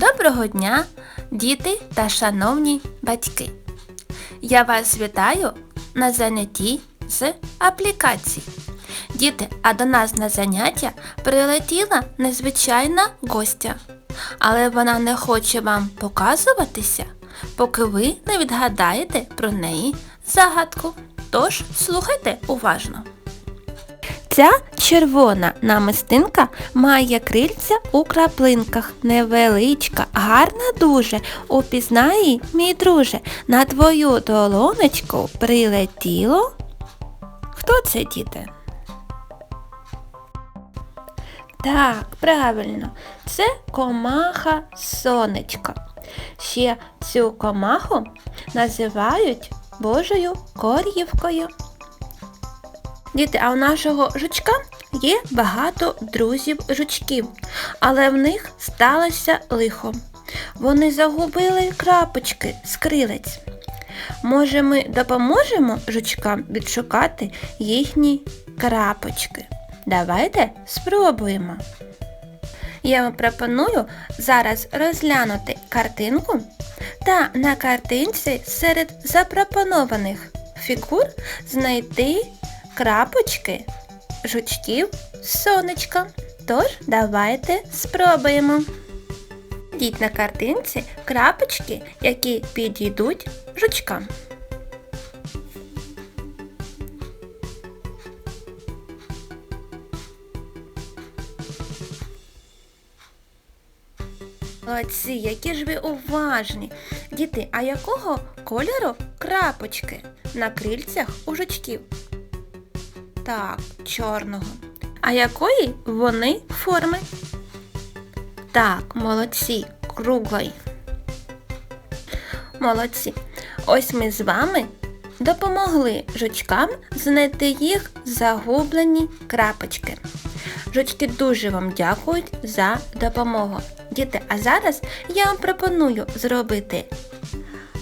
Доброго дня, діти та шановні батьки! Я вас вітаю на занятті з аплікацій. Діти, а до нас на заняття прилетіла незвичайна гостя, але вона не хоче вам показуватися, поки ви не відгадаєте про неї загадку. Тож слухайте уважно. Ця червона намистинка має крильця у краплинках, невеличка, гарна дуже. Упізнай її, мій друже, на твою долонечку прилетіло. Хто це, діти? Так, правильно, це комаха сонечко. Ще цю комаху називають Божою кор'ївкою. Діти, а у нашого жучка є багато друзів-жучків, але в них сталося лихо. Вони загубили крапочки з крилець. Може, ми допоможемо жучкам відшукати їхні крапочки? Давайте спробуємо. Я вам пропоную зараз розглянути картинку та на картинці серед запропонованих фігур знайти крапочки жучків сонечка. Тож давайте спробуємо. Йдіть на картинці крапочки, які підійдуть жучкам. Молодці, які ж ви уважні. Діти, а якого кольору крапочки на крильцях у жучків? Так, чорного. А якої вони форми? Так, молодці, круглої. Молодці. Ось ми з вами допомогли жучкам знайти їх загублені крапочки. Жучки дуже вам дякують за допомогу. Діти, а зараз я вам пропоную зробити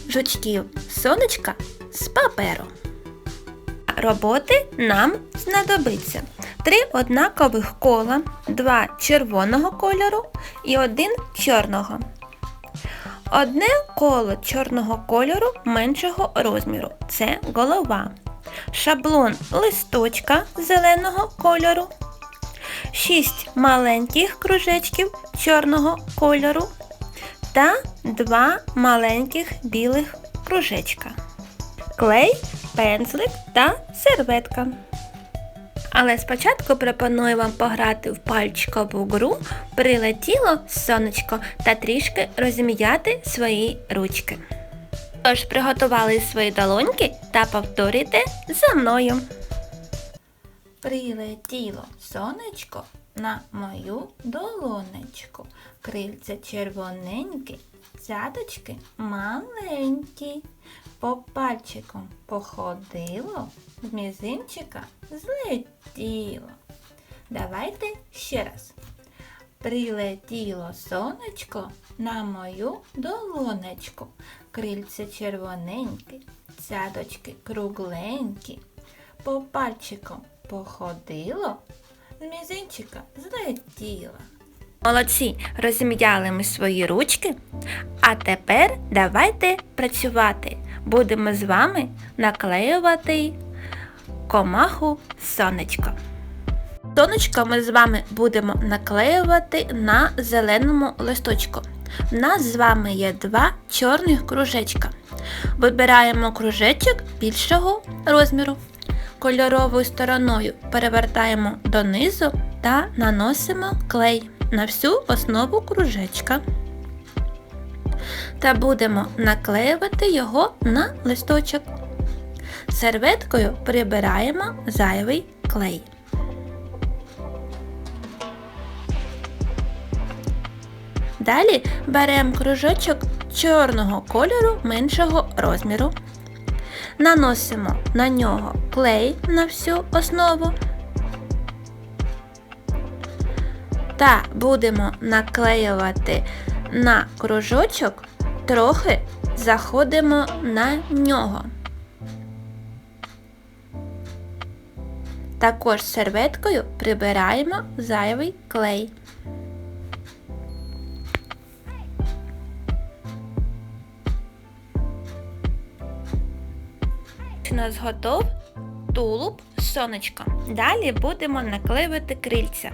жучків сонечка з паперу. Роботи нам знадобиться три однакових кола, два червоного кольору і один чорного. Одне коло чорного кольору меншого розміру це голова. Шаблон листочка зеленого кольору. Шість маленьких кружечків чорного кольору та два маленьких білих кружечка. Клей, пензлик та серветка. Але спочатку пропоную вам пограти в пальчикову гру Прилетіло сонечко та трішки розім'яти свої ручки. Тож приготували свої долоньки та повторюйте за мною. Прилетіло сонечко на мою долонечку. Крильця червоненькі, цяточки маленькі. По пальчикам походило, з мізинчика злетіло. Давайте ще раз. Прилетіло сонечко на мою долонечку. Крильце червоненьке, цяточки кругленькі. По пальчикам походило, з мізинчика злетіло. Молодці, розім'яли ми свої ручки. А тепер давайте працювати. Будемо з вами наклеювати комаху сонечко. Сонечко ми з вами будемо наклеювати на зеленому листочку. У нас з вами є два чорних кружечка. Вибираємо кружечок більшого розміру. Кольоровою стороною перевертаємо донизу та наносимо клей на всю основу кружечка. Та будемо наклеювати його на листочок. Серветкою прибираємо зайвий клей. Далі беремо кружочок чорного кольору меншого розміру. Наносимо на нього клей на всю основу та будемо наклеювати на кружочок, трохи заходимо на нього. Також серветкою прибираємо зайвий клей. У нас готов тулуб з. Далі будемо наклеювати крильця.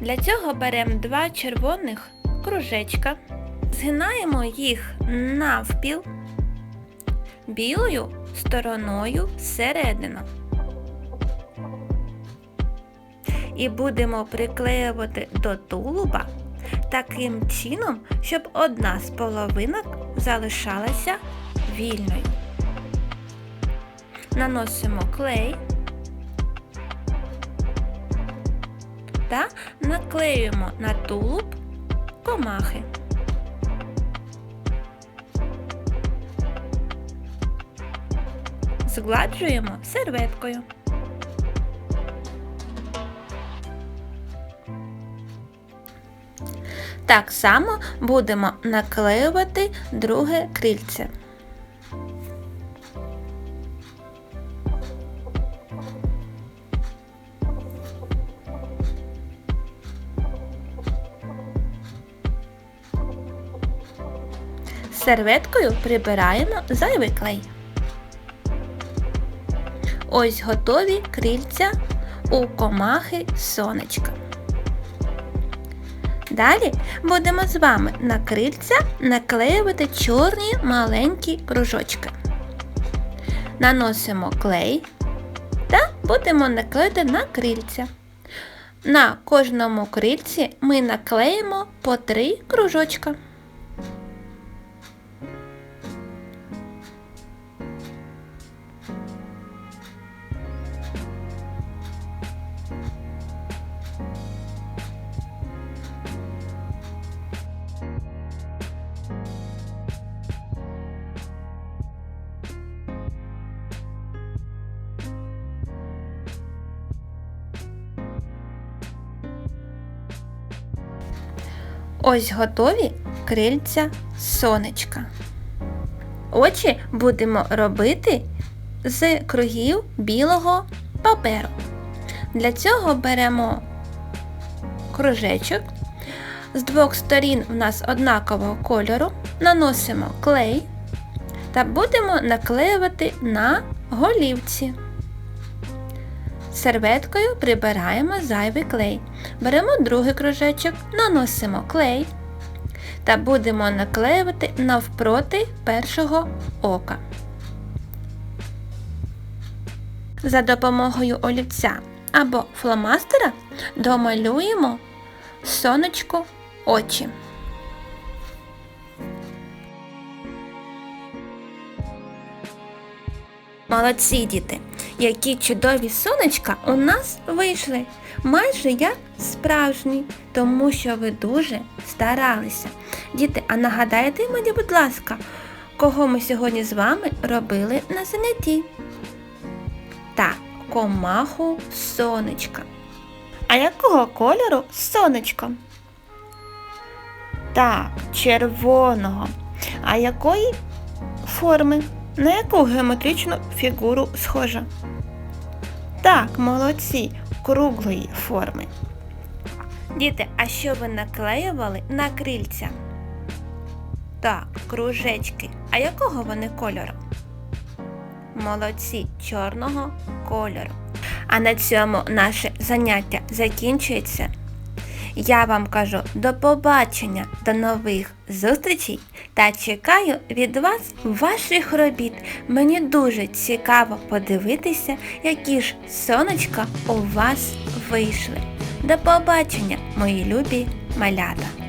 Для цього беремо два червоних кружечка, згинаємо їх навпіл білою стороною всередину. І будемо приклеювати до тулуба таким чином, щоб одна з половинок залишалася вільною. Наносимо клей та наклеюємо на тулуб комахи. Згладжуємо серветкою. Так само будемо наклеювати друге крильце. Серветкою прибираємо зайвий клей. Ось готові крильця у комахи сонечка. Далі будемо з вами на крильця наклеювати чорні маленькі кружочки. Наносимо клей та будемо наклеїти на крильця. На кожному крильці ми наклеїмо по три кружочка. Ось готові крильця сонечка. Очі будемо робити з кругів білого паперу. Для цього беремо кружечок. З двох сторін у нас однакового кольору, наносимо клей та будемо наклеювати на голівці. Серветкою прибираємо зайвий клей. Беремо другий кружечок, наносимо клей та будемо наклеювати навпроти першого ока. За допомогою олівця або фломастера домалюємо сонечку очі. Молодці діти! Які чудові сонечка у нас вийшли, майже як справжні, тому що ви дуже старалися. Діти, а нагадайте мені, будь ласка, кого ми сьогодні з вами робили на занятті? Так, комаху сонечка. А якого кольору сонечко? Так, червоного. А якої форми? На яку геометричну фігуру схожа? Так, молодці, круглої форми. Діти, а що ви наклеювали на крильця? Так, кружечки. А якого вони кольору? Молодці, чорного кольору. А на цьому наше заняття закінчується. Я вам кажу до побачення, до нових зустрічей та чекаю від вас ваших робіт. Мені дуже цікаво подивитися, які ж сонечка у вас вийшли. До побачення, мої любі малята!